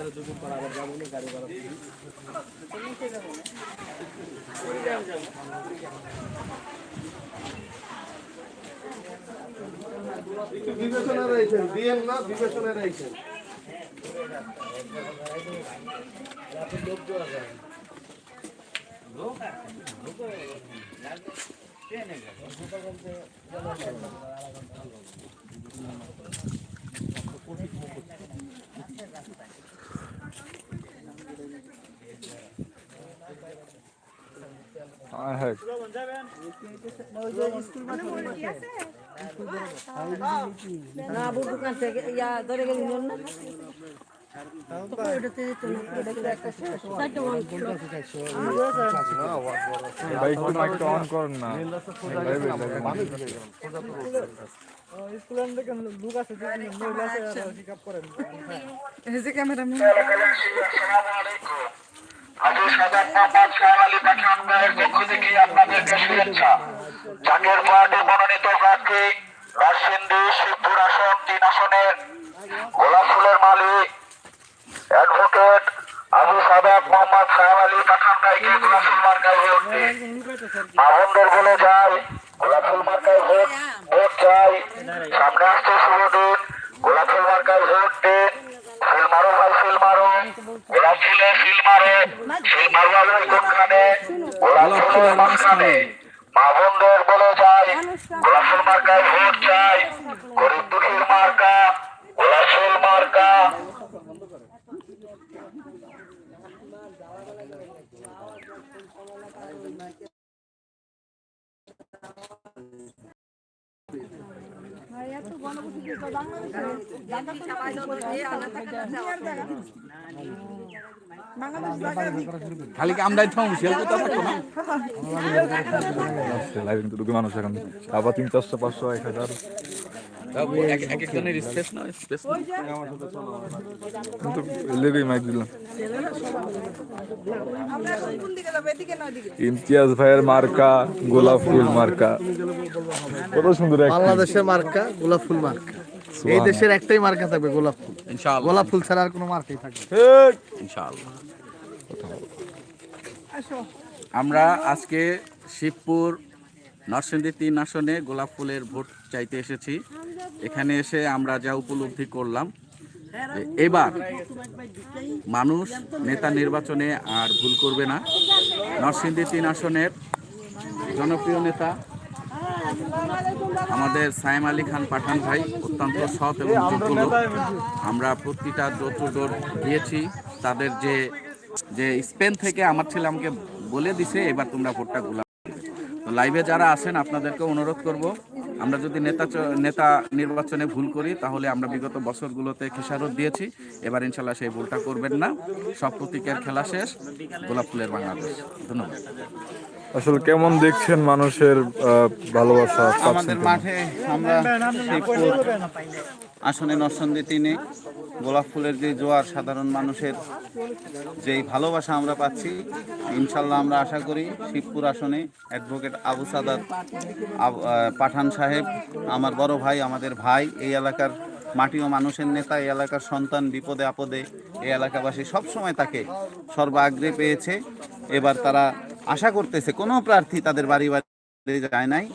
তাহলে দুদিন পর আবার যাব না, গাড়ি ভাড়া বিবেচনা রয়েছেন দিয়েন না, বিবেচনা রয়েছেন হ্যাঁ হ্যাঁ না আবুর দোকান থেকে ইয়া ধরে গেলি না ওটাতে আবু সাদাত মোহাম্মদ গোলাপ ফুলের মালিক, অ্যাডভোকেট আবু সাদাত মোহাম্মদ সাহেব আলী পাঠান ভাইকে গোলাপ ফুল ভোট দিন। বলে যায় গোলাপ ফুল মার্কায় ভোট ভোট চাই। সামনে আসছে শুভ দিন, গোলাপ ফুল মার্কায় ভোট দিন ফিল মারো ভাই ফিল মারো গোলাপ ফুলে ফিল মারো ফিল কোনখানে গোলাপ মাঝখানে। মা বোনদের বলে যায় গোলাপফুল মার্কায় ভোট চাই গরিব দুঃখীর মার্কা গোলাপ ফুল মার্কা খালি কি আমরাই থাম সেল কোথাও থাকতো না লাইভে কিন্তু ঢুকে মানুষ এখন। আবার তিন চারশো পাঁচশো এক হাজার। এক এক একজনের স্পেস না? স্পেস কিন্তু লেগেই মাইক দিলাম। ইমতিয়াজ ভাইয়ের মার্কা গোলাপ ফুল মার্কা। কত সুন্দর বাংলাদেশের মার্কা গোলাপ ফুল মার্কা। এই দেশের একটাই মার্কা থাকবে গোলাপ ফুল। ইনশাআল্লাহ। গোলাপ ফুল ছাড়া আর কোনো মার্কাই থাকবে না। ইনশাআল্লাহ। আমরা আজকে শিবপুর নরসিংদী তিন আসনে গোলাপ ফুলের ভোট চাইতে এসেছি। এখানে এসে আমরা যা উপলব্ধি করলাম এবার মানুষ নেতা নির্বাচনে আর ভুল করবে না। নরসিংদী তিন আসনের জনপ্রিয় নেতা আমাদের সাইম আলী খান পাঠান ভাই অত্যন্ত সৎ এবং যোগ্য আমরা প্রতিটা ডোর টু ডোর দিয়েছি। তাদের যে যে স্পেন থেকে আমার ছেলে আমাকে বলে দিছে, এবার তোমরা ভোটটা গুলা। তো লাইভে যারা আছেন আপনাদেরকে অনুরোধ করব। আমরা যদি নেতা নেতা নির্বাচনে ভুল করি, তাহলে আমরা বিগত বছরগুলোতে খেসারত দিয়েছি। এবার ইনশাল্লাহ সেই ভুলটা করবেন না। সব প্রতীকের খেলা শেষ। গোলাপ ফুলের বাংলাদেশ। ধন্যবাদ। আসলে কেমন দেখছেন মানুষের ভালোবাসা আমাদের মাঠে আমরা আসনে নরসন্দী তিনে গোলাপ ফুলের যে জোয়ার সাধারণ মানুষের যেই ভালোবাসা আমরা পাচ্ছি ইনশাল্লাহ আমরা আশা করি শিবপুর আসনে অ্যাডভোকেট আবু সাদাত পাঠান সাহেব আমার বড় ভাই আমাদের ভাই এই এলাকার মাটি ও মানুষের নেতা এই এলাকার সন্তান বিপদে আপদে এই এলাকাবাসী সবসময় তাকে সর্বাগ্রে পেয়েছে। এবার তারা আশা করতেছে কোনো প্রার্থী তাদের বাড়ি বাড়ি যায় নাই।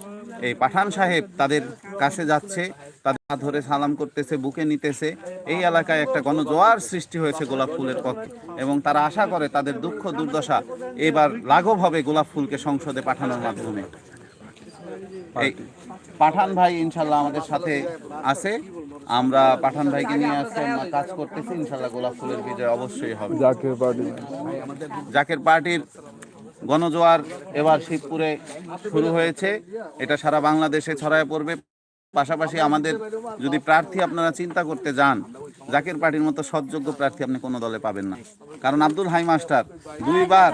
এই পাঠান সাহেব তাদের কাছে যাচ্ছে তাদের হাত ধরে সালাম করতেছে বুকে নিতেছে। এই এলাকায় একটা গণজোয়ার সৃষ্টি হয়েছে গোলাপ ফুলের পক্ষে এবং তারা আশা করে তাদের দুঃখ দুর্দশা এবার লাঘব হবে গোলাপ ফুলকে সংসদে পাঠানোর মাধ্যমে। এই পাঠান ভাই ইনশাল্লাহ আমাদের সাথে আছে। আমরা পাঠান ভাইকে নিয়ে আসতে কাজ করতেছি ইনশাল্লাহ গোলাপ ফুলের বিজয় অবশ্যই হবে। জাকের পার্টির গণজোয়ার এবার শিবপুরে শুরু হয়েছে। এটা সারা বাংলাদেশে ছড়ায় পড়বে। পাশাপাশি আমাদের যদি প্রার্থী আপনারা চিন্তা করতে যান, জাকের পার্টির মতো সৎযোগ্য প্রার্থী আপনি কোনো দলে পাবেন না। কারণ আব্দুল হাই মাস্টার দুইবার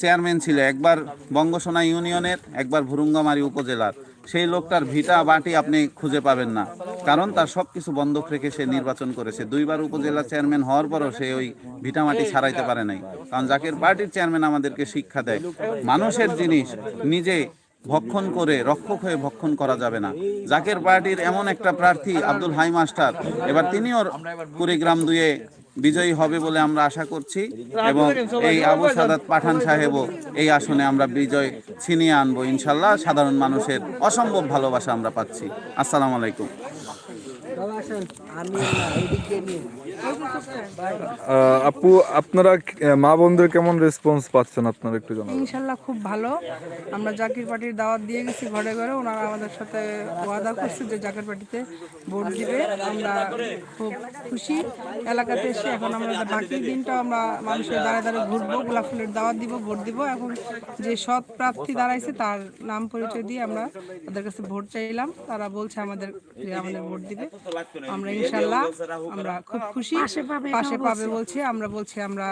চেয়ারম্যান ছিল, একবার বঙ্গসোনা ইউনিয়নের, একবার ভুরুঙ্গামারি উপজেলার। সেই লোকটার ভিটা বাটি আপনি খুঁজে পাবেন না। কারণ তার সব কিছু বন্ধক রেখে সে নির্বাচন করেছে। দুইবার উপজেলা চেয়ারম্যান হওয়ার পরও সে ওই ভিটা মাটি ছাড়াইতে পারে নাই। কারণ জাকের পার্টির চেয়ারম্যান আমাদেরকে শিক্ষা দেয়, মানুষের জিনিস নিজে ভক্ষণ করে, রক্ষক হয়ে ভক্ষণ করা যাবে না। জাকের পার্টির এমন একটা প্রার্থী, আব্দুল হাই মাস্টার, এবার তিনিও কুড়িগ্রাম দুয়ে বিজয়ী হবে বলে আমরা আশা করছি এবং এই আবু সাদাত পাঠান সাহেবও এই আসনে আমরা বিজয় ছিনিয়ে আনব, ইনশাল্লাহ সাধারণ মানুষের অসম্ভব ভালোবাসা আমরা পাচ্ছি। আসসালামু আলাইকুম। আপু আপনারা মা বোনদের কেমন রেসপন্স পাচ্ছেন আপনারা একটু জানাবেন ইনশাল্লাহ খুব ভালো। আমরা জাকির পার্টির দাওয়াত দিয়ে গেছি ঘরে ঘরে ওনারা আমাদের সাথে ওয়াদা করছে যে জাকির পার্টিতে ভোট দিবে। আমরা খুব খুশি। এলাকাতে এসে এখন আমরা বাকি দিনটা আমরা মানুষের দাঁড়ায় দাঁড়িয়ে ঘুরবো গোলাপ ফুলের দাওয়াত দিব ভোট দিব। এখন যে সৎ প্রার্থী দাঁড়াইছে তার নাম পরিচয় দিয়ে আমরা তাদের কাছে ভোট চাইলাম। তারা বলছে আমাদের যে আমাদের ভোট দিবে। আমরা ইনশাল্লাহ আমরা খুব খুশি। পাশে পাবে বলছে। আমরা বলছি আমরা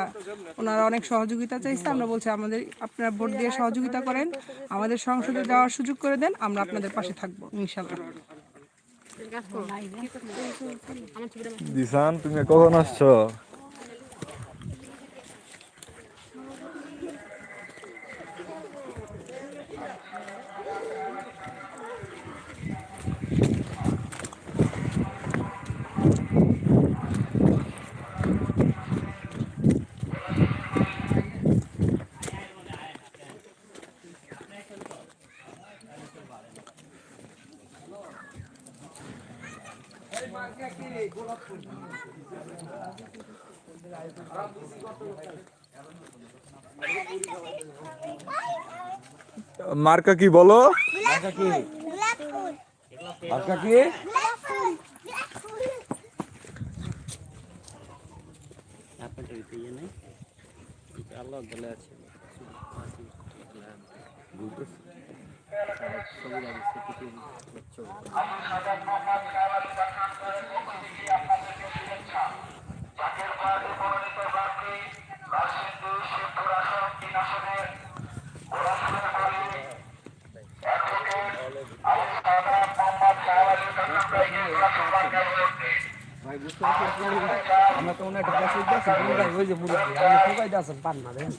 ওনারা অনেক সহযোগিতা চাইছে আমরা বলছি আমাদের আপনারা ভোট দিয়ে সহযোগিতা করেন আমাদের সংসদে যাওয়ার সুযোগ করে দেন আমরা আপনাদের পাশে থাকব ইনশাল্লাহ। দিশান তুমি কখন আসছো? মার্কা কি বলো? মার্কা কি? মার্কা কি পার্টি মনোনীত প্রার্থী নরসিংদী শিবপুর আসন তিন আসনের গোলাপুরের বাড়ি অ্যাডভোকেট আবু সাদাত মোহাম্মদ শাহ আলী কাকাম ভাইকে গোলাপুর মার্কায় ভোট দিন। আমরা তো অনেক টাকা সুদ দিচ্ছি পুরোটাই ওই যে আপনি ঠোকাই দিয়েছেন পান না দেখেন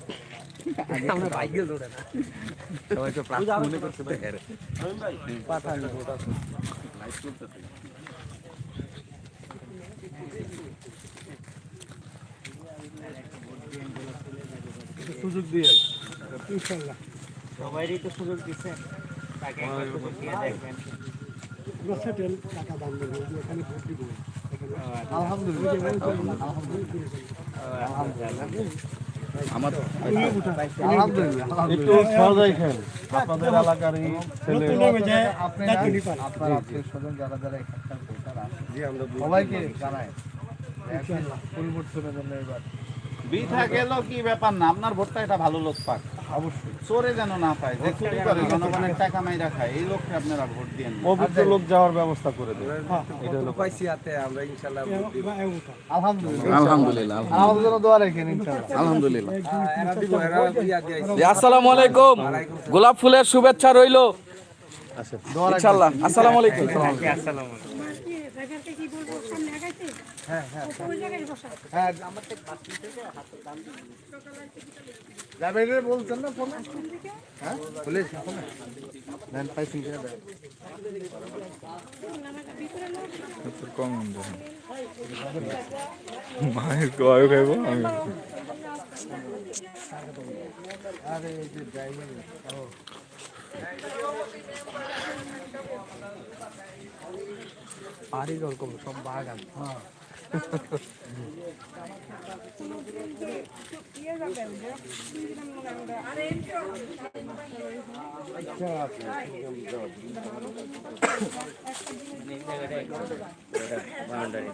আমরা বাইকে জোড়ে না সবাই তো প্রাপ্ত মনে করছে আছে সুযোগ দিয়ে সবাইরই তো সুযোগ দিচ্ছে তাকে আপনার আত্মীয় স্বজন যারা যারা সবাইকে কি ব্যাপার না? আপনার ভোটটা এটা ভালো লোক পাক। অবশ্যই চোরে যেন না পায় যে চুরি করে জনগণের টাকা মাইরা খায় এই লোককে আপনারা ভোট দিয়ে পবিত্র লোক যাওয়ার ব্যবস্থা করে দেবে এটা হলো পাইছি হাতে আমরা ইনশাআল্লাহ আলহামদুলিল্লাহ আলহামদুলিল্লাহ আমাদের জন্য দোয়া রাখেন ইনশাআল্লাহ আলহামদুলিল্লাহ এরা দিব এরা ইয়া দিয়ে আসসালামু আলাইকুম গোলাপ ফুলের শুভেচ্ছা রইল ইনশাআল্লাহ আসসালামু আলাইকুম হ্যাঁ বলছেন না ফোনে? হ্যাঁ বলে ফোনে। দেন পাইছি দেন। কম মায়ের গয় খাইব আমি? আরে এই যে ড্রাইভার ও। পারি রকম সব বাগান। হ্যাঁ। আরে বাউন্ডারি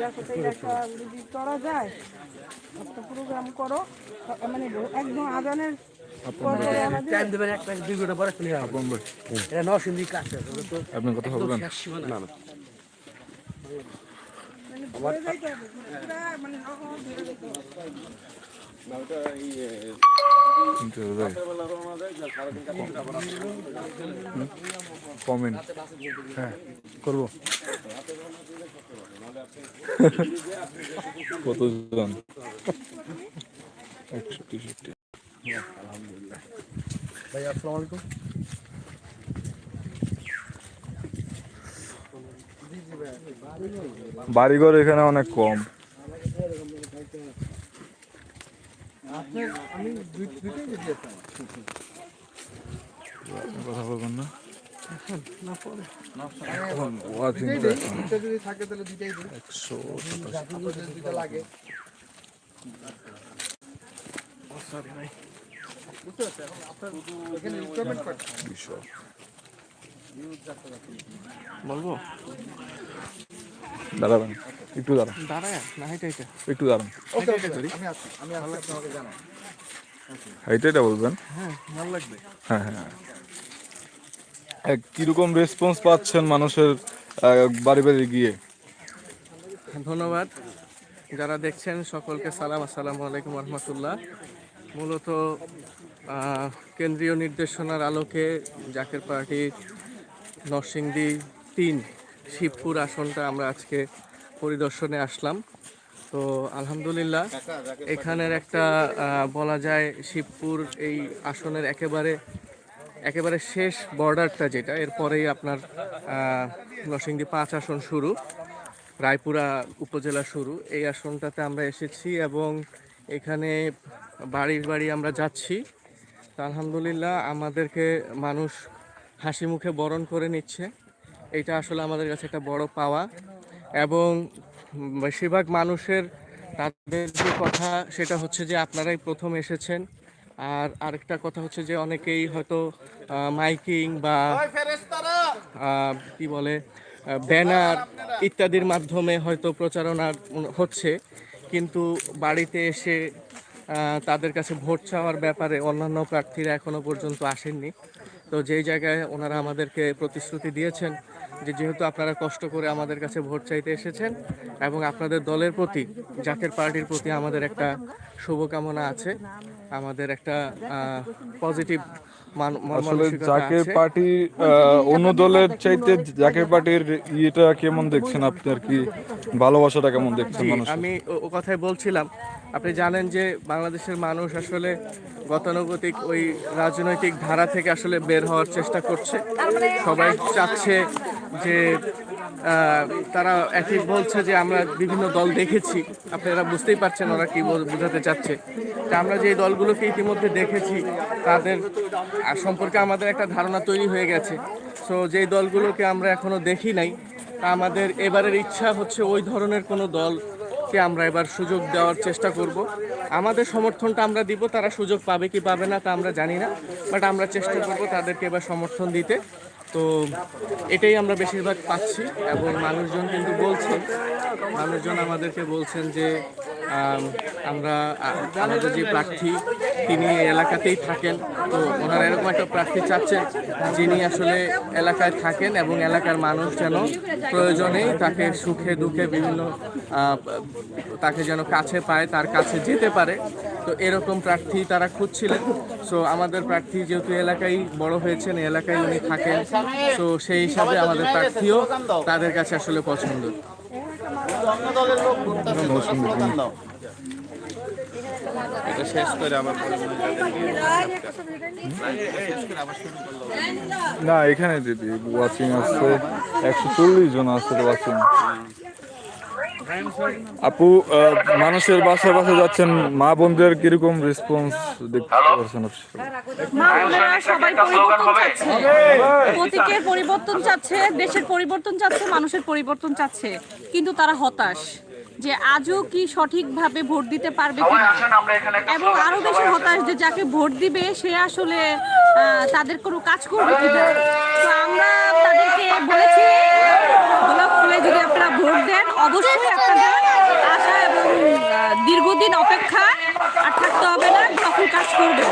দেখো একটা করা যায় একটা প্রোগ্রাম করো মানে একদম আজানের পরে আমাদের টাইম দেবেন একটা দুই ঘণ্টা পরে চলে যাব এটা নরসিংদীর কাছে ওটা তো আপনি কথা বলবেন। শেষ সীমানা। মানে মানে কমেন্ট। হ্যাঁ করব। কতজন? একশো তেষট্টি ভাই আসসালামু আলাইকুম। বাড়িঘর এখানে অনেক কম আমি দুই দুইটাই যদি আসতাম কথা বলবেন না। ওয়াচিং দুইটা যদি থাকে তাহলে দুইটাই দিই। একশো লাগে। বলব? দাঁড়াবেন। একটু দাঁড়ান। একটু দাঁড়ান। জানান। এইটাইটা বলবেন? হ্যাঁ হ্যাঁ হ্যাঁ এক কীরকম রেসপন্স পাচ্ছেন মানুষের বাড়ি বাড়ি গিয়ে? ধন্যবাদ। যারা দেখছেন সকলকে সালাম আসসালামু আলাইকুম রহমতুল্লাহ। মূলত কেন্দ্রীয় নির্দেশনার আলোকে জাকের পার্টির নরসিংদী তিন শিবপুর আসনটা আমরা আজকে পরিদর্শনে আসলাম। তো আলহামদুলিল্লাহ, এখানের একটা বলা যায় শিবপুর এই আসনের একেবারে একেবারে শেষ বর্ডারটা যেটা, এরপরেই আপনার নরসিংদী পাঁচ আসন শুরু, রায়পুরা উপজেলা শুরু। এই আসনটাতে আমরা এসেছি এবং এখানে বাড়ির বাড়ি আমরা যাচ্ছি। আলহামদুলিল্লাহ, আমাদেরকে মানুষ হাসি মুখে বরণ করে নিচ্ছে। এটা আসলে আমাদের কাছে একটা বড় পাওয়া এবং বেশিরভাগ মানুষের তাদের যে কথা সেটা হচ্ছে যে আপনারাই প্রথম এসেছেন। আর আরেকটা কথা হচ্ছে যে অনেকেই হয়তো মাইকিং বা কি বলে ব্যানার ইত্যাদির মাধ্যমে হয়তো প্রচারণা হচ্ছে। কিন্তু বাড়িতে এসে তাদের কাছে ভোট চাওয়ার ব্যাপারে অন্যান্য প্রার্থীরা এখনও পর্যন্ত আসেননি। তো যেই জায়গায় ওনারা আমাদেরকে প্রতিশ্রুতি দিয়েছেন যে যেহেতু আপনারা কষ্ট করে আমাদের কাছে ভোট চাইতে এসেছেন এবং আপনাদের দলের প্রতি জাকের পার্টির প্রতি আমাদের একটা শুভকামনা আছে আমাদের একটা পজিটিভ আসলে জাকের পার্টি অন্য দলের চাইতে জাকের পার্টির ইয়েটা কেমন দেখছেন আপনি আর কি? ভালোবাসাটা কেমন দেখছেন আমি ও ও কথাই বলছিলাম আপনি জানেন যে বাংলাদেশের মানুষ আসলে গতানুগতিক ওই রাজনৈতিক ধারা থেকে আসলে বের হওয়ার চেষ্টা করছে। সবাই চাচ্ছে যে তারা একই বলছে যে আমরা বিভিন্ন দল দেখেছি। আপনারা বুঝতেই পারছেন ওরা কি বোঝাতে চাচ্ছে। তা আমরা যে দলগুলোকে ইতিমধ্যে দেখেছি, তাদের সম্পর্কে আমাদের একটা ধারণা তৈরি হয়ে গেছে। সো যেই দলগুলোকে আমরা এখনও দেখি নাই আমাদের এবারের ইচ্ছা হচ্ছে ওই ধরনের কোনো দলকে আমরা এবার সুযোগ দেওয়ার চেষ্টা করব। আমাদের সমর্থনটা আমরা দিব, তারা সুযোগ পাবে কি পাবে না তা আমরা জানি না বাট আমরা চেষ্টা করব তাদেরকে এবার সমর্থন দিতে। তো এটাই আমরা বেশিরভাগ পাচ্ছি এবং মানুষজন কিন্তু বলছেন, মানুষজন আমাদেরকে বলছেন যে আমরা আমাদের যে প্রার্থী, তিনি এলাকাতেই থাকেন। তো ওনারা এরকম একটা প্রার্থী চাচ্ছেন, যিনি আসলে এলাকায় থাকেন এবং এলাকার মানুষ যেন প্রয়োজনেই তাকে সুখে, দুঃখে বিভিন্ন তাকে যেন কাছে পায়, তার কাছে যেতে পারে। তো এরকম প্রার্থী তারা খুঁজছিলেন। সো আমাদের প্রার্থী যেহেতু এলাকায় বড় হয়েছেন, এলাকায় উনি থাকেন। তো সেই হিসাবে আমাদের প্রার্থীও তাদের কাছে আসলে পছন্দ। এটা শেষ করে না এখানে দিদি ওয়াচিং আসছে একশো চল্লিশ জন আছে ওয়াচিং আপু আহ, মানুষের বাসা বাসা যাচ্ছেন মা বোনদের কীরকম রেসপন্স দেখতে পাচ্ছেন মা বোনেরা সবাই পরিবর্তন চাচ্ছে। প্রতীকের পরিবর্তন চাচ্ছে দেশের পরিবর্তন চাচ্ছে মানুষের পরিবর্তন চাচ্ছে কিন্তু তারা হতাশ। যে আজও কি সঠিকভাবে ভোট দিতে পারবে এবং আরও বেশি হতাশ যে যাকে ভোট দিবে সে আসলে তাদের কোনো কাজ করবে কিনা তো আমরা তাদেরকে বলেছি গোলাপ ফুলে যদি আপনারা ভোট দেন অবশ্যই আপনাদের আশা এবং দীর্ঘদিন অপেক্ষা আর থাকতে হবে না ফুল কাজ করবে।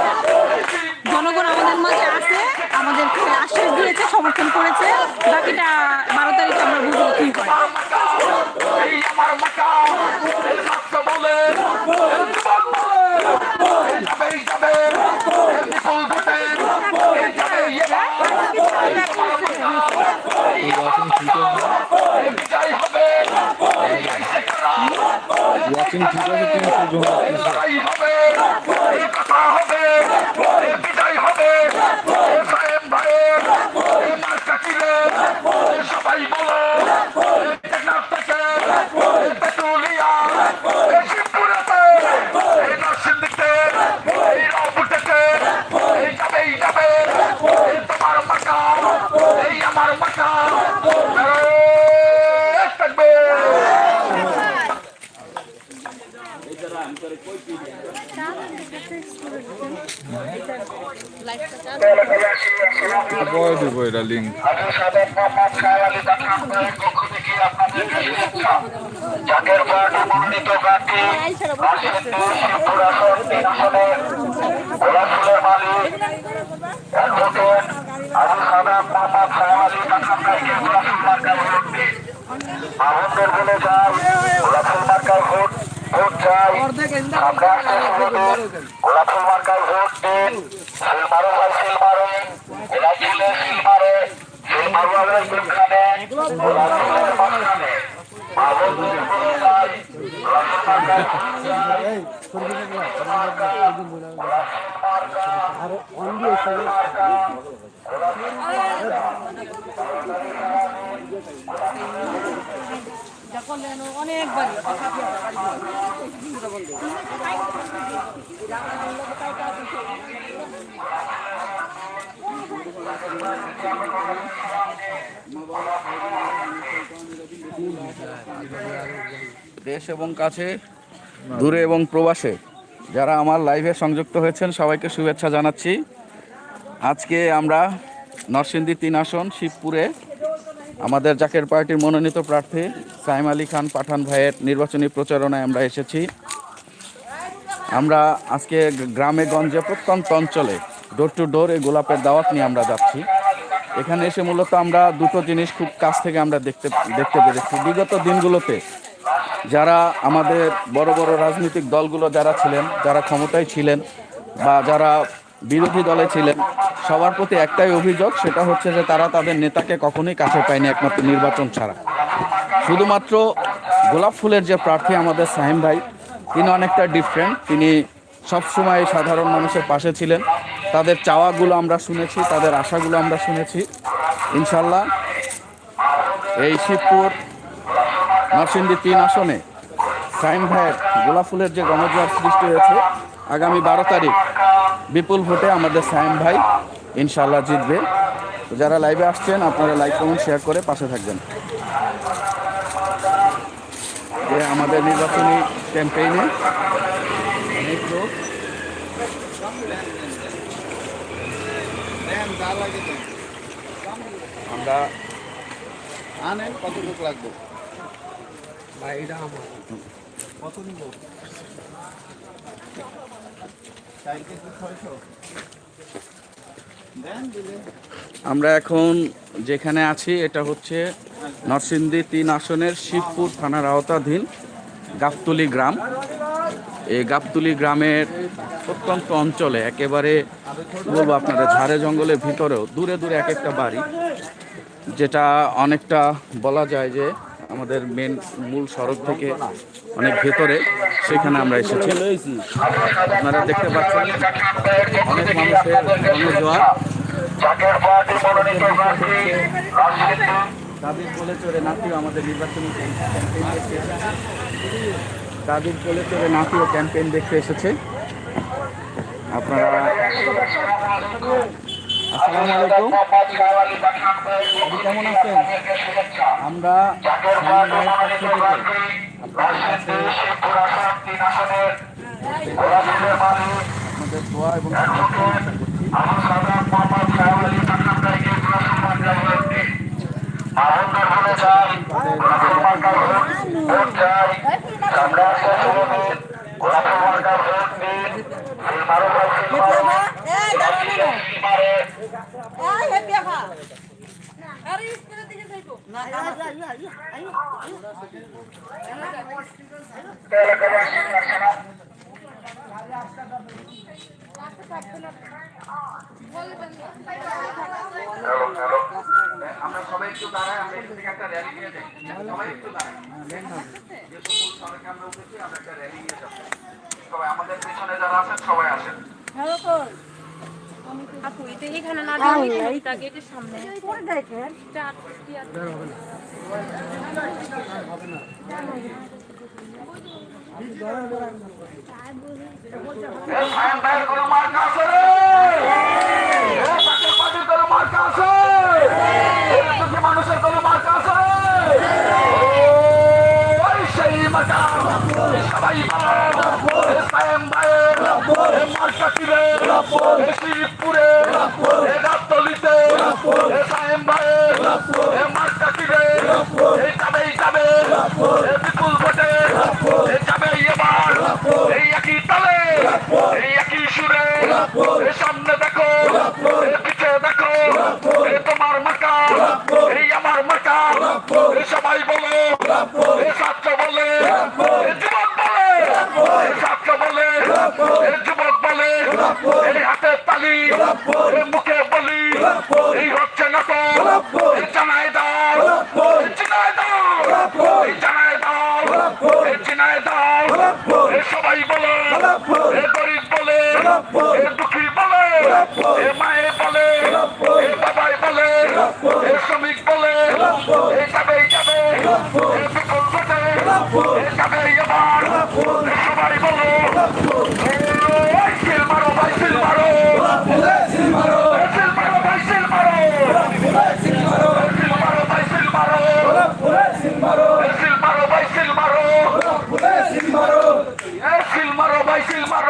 জনগণ আমাদের মাঝে আছে আমাদেরকে আশ্বাস দিয়েছে সমর্থন করেছে। বাকিটা বারো তারিখে আমরা বুঝব কি হয়। ওয়াচিং ঠিক আছে তিনশো জন আসতেছে। সবাই বলো টেকনাফ থেকে পেট্রোলিয়া শিবপুরাতে নরসিংদীতে রংপুর থেকে এই যাবে এই যাবে এই তোমার মাকা এই আমার মাকা থাকবে বয় দিব এটা লিঙ্ক জাকের পার্টি মনোনীত মালিক অ্যাডভোকেট সাদাত মোহাম্মদ সাহেব আলী বলে যাই গোলাপ ফুল মার্কায় ভোট ভোট চাই দিন গোলাপ ফুল মার্কায় ভোট দিন সিল মারো ভাই সিল মারো গোলাপ ফুলের সিল মারে সিল মারো আবার কোনখানে গোলাপ ফুলের মাঝখানে আহ্বানদের বলে যাই গোলাপ দেশ এবং কাছে, দূরে এবং প্রবাসে, যারা আমার লাইভে সংযুক্ত হয়েছেন, সবাইকে শুভেচ্ছা জানাচ্ছি। আজকে আমরা নরসিংদী তিন আসন, শিবপুরে আমাদের জাকের পার্টির মনোনীত প্রার্থী সাইম আলী খান পাঠান ভাইয়ের নির্বাচনী প্রচারণায় আমরা এসেছি। আমরা আজকে গ্রামে গঞ্জে প্রত্যন্ত অঞ্চলে ডোর টু ডোর এই গোলাপের দাওয়াত নিয়ে আমরা যাচ্ছি। এখানে এসে মূলত আমরা দুটো জিনিস খুব কাছ থেকে আমরা দেখতে দেখতে পেরেছি। বিগত দিনগুলোতে যারা আমাদের বড় বড় রাজনৈতিক দলগুলো যারা ছিলেন, যারা ক্ষমতায় ছিলেন বা যারা বিরোধী দলে ছিলেন। সবার প্রতি একটাই অভিযোগ, সেটা হচ্ছে যে তারা তাদের নেতাকে কখনোই কাছে পায়নি একমাত্র নির্বাচন ছাড়া। শুধুমাত্র গোলাপ ফুলের যে প্রার্থী আমাদের সাহিম ভাই, তিনি অনেকটা ডিফারেন্ট তিনি সবসময় সাধারণ মানুষের পাশে ছিলেন। তাদের চাওয়াগুলো আমরা শুনেছি, তাদের আশাগুলো আমরা শুনেছি। ইনশাল্লাহ এই শিবপুর নরসিংদী তিন আসনে সাইম ভাইয়ের গোলাপ ফুলের যে গণজোয়ার সৃষ্টি হয়েছে আগামী বারো তারিখ বিপুল ভোটে আমাদের সাইম ভাই ইনশাল্লাহ জিতবে। তো যারা লাইভে আসছেন, আপনারা লাইক কমেন্ট শেয়ার করে পাশে থাকবেন। যে আমাদের নির্বাচনী ক্যাম্পেইনে লোক। আমরা আনেন কতটুকু লাগবে? কত নিব চার কেজি ছয়শো দেন দিলে আমরা এখন যেখানে আছি, এটা হচ্ছে নরসিংদী তিন আসনের শিবপুর থানার আওতাধীন গাবতলি গ্রাম। এই গাবতলি গ্রামের প্রত্যন্ত অঞ্চলে, একেবারে বলব আপনারা ঝাড়ে জঙ্গলের ভিতরেও, দূরে দূরে এক একটা বাড়ি, যেটা অনেকটা বলা যায় যে আমাদের মেন মূল সড়ক থেকে অনেক ভেতরে, সেখানে আমরা এসেছি। আপনারা দেখতে পাচ্ছেন, অনেক মানুষের গণজোয়ার প্রার্থী কোলে চড়ে নাতিও আমাদের নির্বাচনী দাবির কোলে চড়ে নাতিও ক্যাম্পেইন দেখতে এসেছে। আপনারা, আসসালামু আলাইকুম। কেমন আছেন? আমরা আমাদের দোয়া এবং সমর্থন আশা করছি এই দাঁড়ানো এই আমরা সবাই একটু দাঁড়াই আমরা এখান থেকে একটা র্যালি নিয়ে যাই। সবাই একটু দাঁড়াই যে সকল সড়কে আমরা উঠেছি আমরা একটা র্যালি নিয়ে যাব সবাই আমাদের পেছনে যারা আছেন সবাই আসেন। মানুষের কোনো মার্কা আছে সেই সবাই বলো এই সায়েম ভাইয়ের এই মার্কা কি রে এই শিবপুরে এই এই সায়েম ভাইয়ের এই মার্কা কি রে এই যাবে এই যাবে এই বিপুল ভোটে এই যাবে এবার এই একই তালে এই একই সুরে সামনে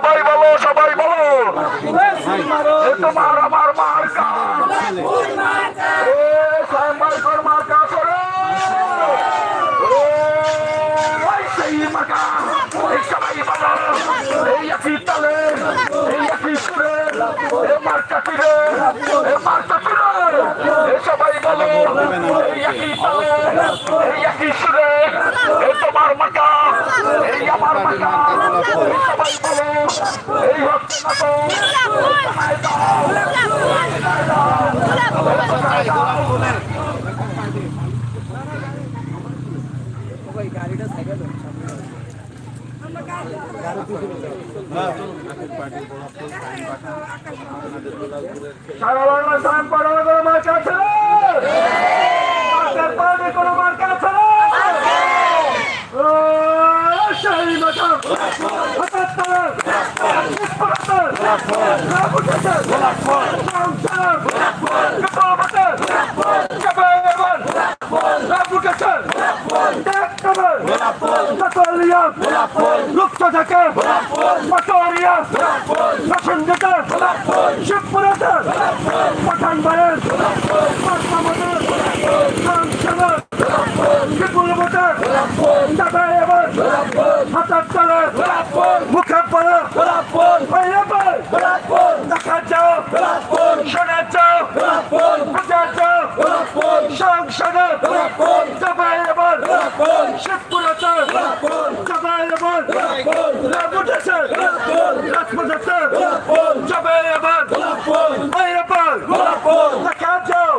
সবাই বলো সবাই বলো। তোমার আমার এই সবাই বলো। বলো এই আমার সবাই বলো এই হচ্ছে গাড়িটা সাইকেল সারা বাংলায় সায়ন পাঠানো আছে রে? মার্কার পার্টি কোনো মার্কা আছে রে? ও, সেই মার্কা। সাতাত্তর, বিস্ফোরণের, রাবুটের, সংসার, বিপ্লবের, কেবল, রাবুটের, ত্যাগ কেবল, নাতলিয়ান, রূপসা থেকে পাটোয়ারিয়া প্রসঙ্গতে শিবপুরতে পাঠান ভাইয়ের পাটনামতের সংসদের বিপুল ভোটে যাবে এবার হাতার তলে মুখে পড়ে বাইরে পড়ে দেখা যাও শোনা যাও বুঝা যাও সংসদে যাবে এবার শিবপুরতে রাত উঠেছে রাজপথেতে যাবে এবার। বাইরে পড় দেখা যাও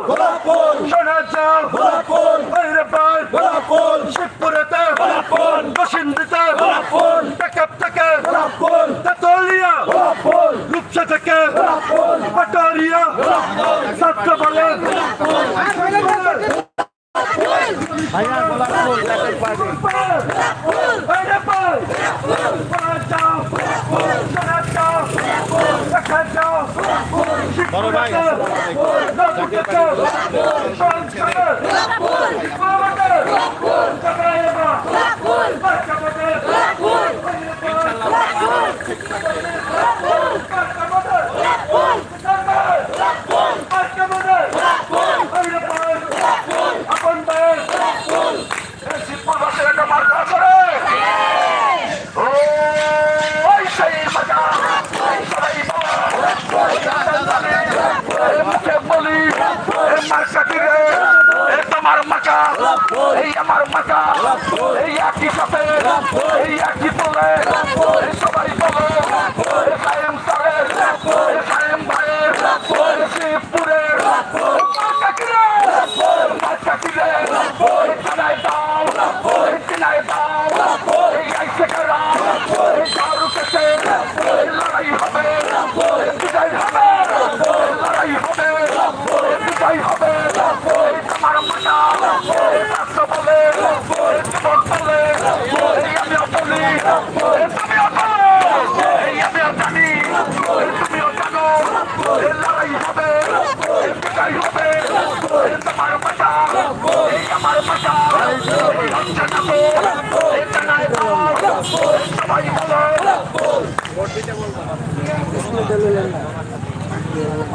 শোনা যাও। বাইরে পড় শিবপুরতে, বসিন্দিতে টাকা টাকা তেতলিয়া, রূপসা থেকে পাটারিয়া ছাত্র বলে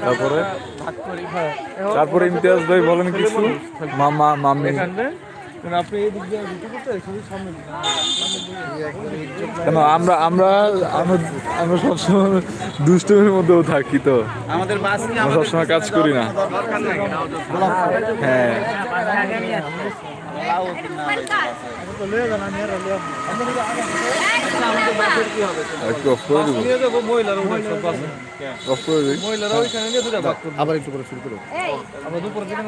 তারপরে? তারপরে ইমতিয়াজ ভাই বলেন কিছু? মামা মামি। আপনি এই দিক দিয়ে ঢুকে পড়তে শুধু সামনে কেন আমরা আমরা আমরা সবসময় দুষ্টুমির মধ্যেও থাকি তো। আমাদের বাস সবসময় কাজ করি না। হ্যাঁ। দুটা ভাগ করব আবার একটু করে শুরু করো আমরা দুপুরের দিকে